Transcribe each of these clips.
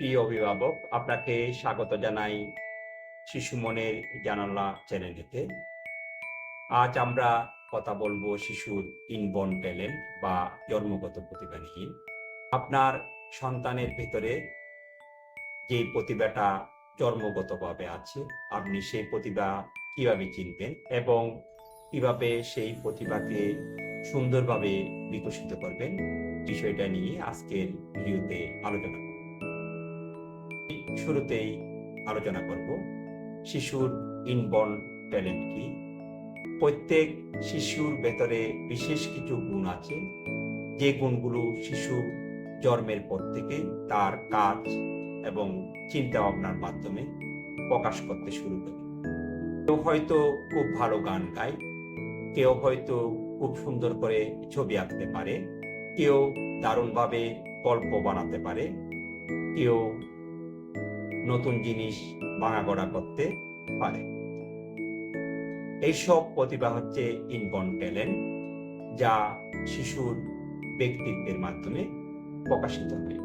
প্রিয় অভিভাবক, আপনাকে স্বাগত জানাই শিশু মনের জানালা চ্যানেলেতে আজ আমরা কথা বলব শিশুর ইনবর্ন ট্যালেন্ট বা জন্মগত প্রতিভা নিয়ে। আপনার সন্তানের ভিতরে যে প্রতিভাটা জন্মগতভাবে আছে, আপনি সেই প্রতিভা কীভাবে চিনবেন এবং কীভাবে সেই প্রতিভাকে সুন্দরভাবে বিকশিত করবেন, বিষয়টা নিয়ে আজকের ভিডিওতে আলোচনা করব। শুরুতেই আলোচনা করব। শিশুর ইনবর্ন ট্যালেন্ট কি? প্রত্যেক শিশুর ভেতরে বিশেষ কিছু গুণ আছে। যে গুণগুলো শিশু জন্মের পর থেকে তার কাজ এবং চিন্তা ভাবনার মাধ্যমে প্রকাশ করতে শুরু করে। কেউ হয়তো খুব ভালো গান গায়, কেউ হয়তো খুব সুন্দর করে ছবি আঁকতে পারে, কেউ দারুণভাবে গল্প বানাতে পারে, কেউ নতুন জিনিস ভাঙাগড়া করতে পারে। এইসব প্রতিভা হচ্ছে ইনবর্ন ট্যালেন্ট যা শিশুর ব্যক্তিত্বের মাধ্যমে প্রকাশিত হয়।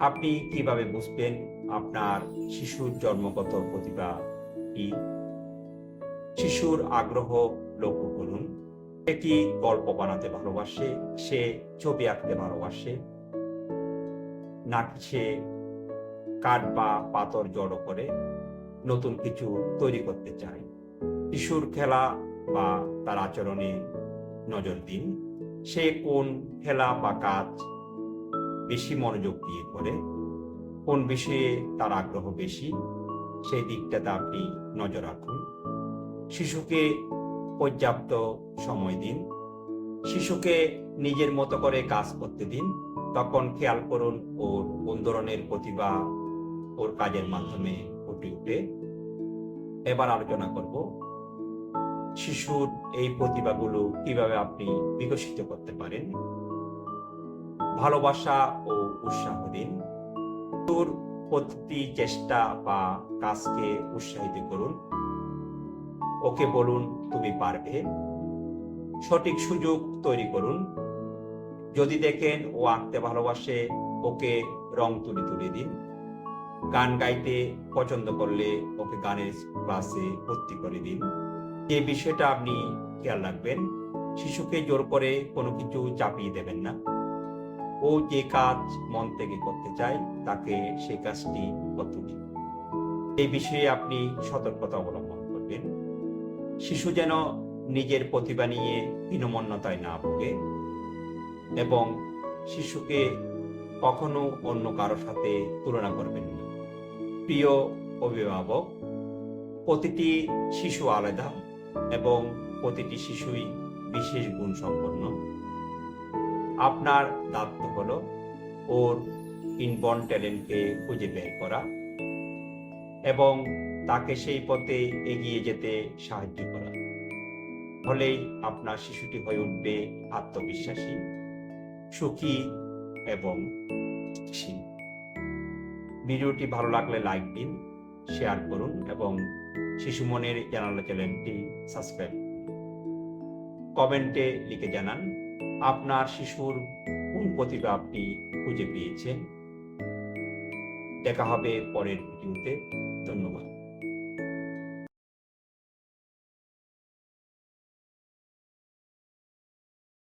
আপনি কীভাবে বুঝবেন আপনার শিশুর জন্মগত প্রতিভা কি? শিশুর আগ্রহ লক্ষ্য করুন। সে কি গল্প বানাতে ভালোবাসে? সে ছবি আঁকতে ভালোবাসে? নাকি সে কাঠ বা পাথর জড়ো করে নতুন কিছু তৈরি করতে চায়। শিশুর খেলা বা তার আচরণে নজর দিন। সে কোন খেলা বা কাজ বেশি মনোযোগ দিয়ে করে, কোন বিষয়ে তার আগ্রহ বেশি, সেই দিকটাতে আপনি নজর রাখুন। শিশুকে পর্যাপ্ত সময় দিন। শিশুকে নিজের মতো করে কাজ করতে দিন। তখন খেয়াল করুন ওর কোন ধরনের প্রতিভা ওর কাজের মাধ্যমে ফুটে উঠে। এবার আলোচনা করব শিশুর এই প্রতিভাগুলো কীভাবে আপনি বিকশিত করতে পারেন। ভালোবাসা ও উৎসাহ দিন। তোর প্রতি চেষ্টা বা কাজকে উৎসাহিত করুন। ওকে বলুন, তুমি পারবে। সঠিক সুযোগ তৈরি করুন। যদি দেখেন ও আঁকতে ভালোবাসে, ওকে রং তুলি তুলে দিন। গান গাইতে পছন্দ করলে ওকে গানের ক্লাসে ভর্তি করে দিন। যে বিষয়টা আপনি খেয়াল রাখবেন। শিশুকে জোর করে কোনো কিছু চাপিয়ে দেবেন না। ও যে কাজ মন থেকে করতে চায়, তাকে সেই কাজটি করতে দিন। এই বিষয়ে আপনি সতর্কতা অবলম্বন করবেন। শিশু যেন নিজের প্রতিভা নিয়ে হীনমন্যতায় না ভোগে এবং শিশুকে কখনো অন্য কারোর সাথে তুলনা করবেন না। প্রিয় অভিভাবক, প্রতিটি শিশু আলাদা এবং প্রতিটি শিশুই বিশেষ গুণ সম্পন্ন আপনার দায়িত্ব হলো ওর ইনবর্ন ট্যালেন্টকে খুঁজে বের করা এবং তাকে সেই পথে এগিয়ে যেতে সাহায্য করা ফলেই আপনার শিশুটি হয়ে উঠবে আত্মবিশ্বাসী, সুখী এবং স্থিতিশীল। ভিডিওটি ভালো লাগলে লাইক দিন, শেয়ার করুন এবং শিশু মনের জানালা চ্যানেলটি সাবস্ক্রাইব কমেন্টে লিখে জানান, আপনার শিশুর কোন প্রতিভা আপনি খুঁজে পেয়েছেন? দেখা হবে পরের ভিডিওতে। ধন্যবাদ।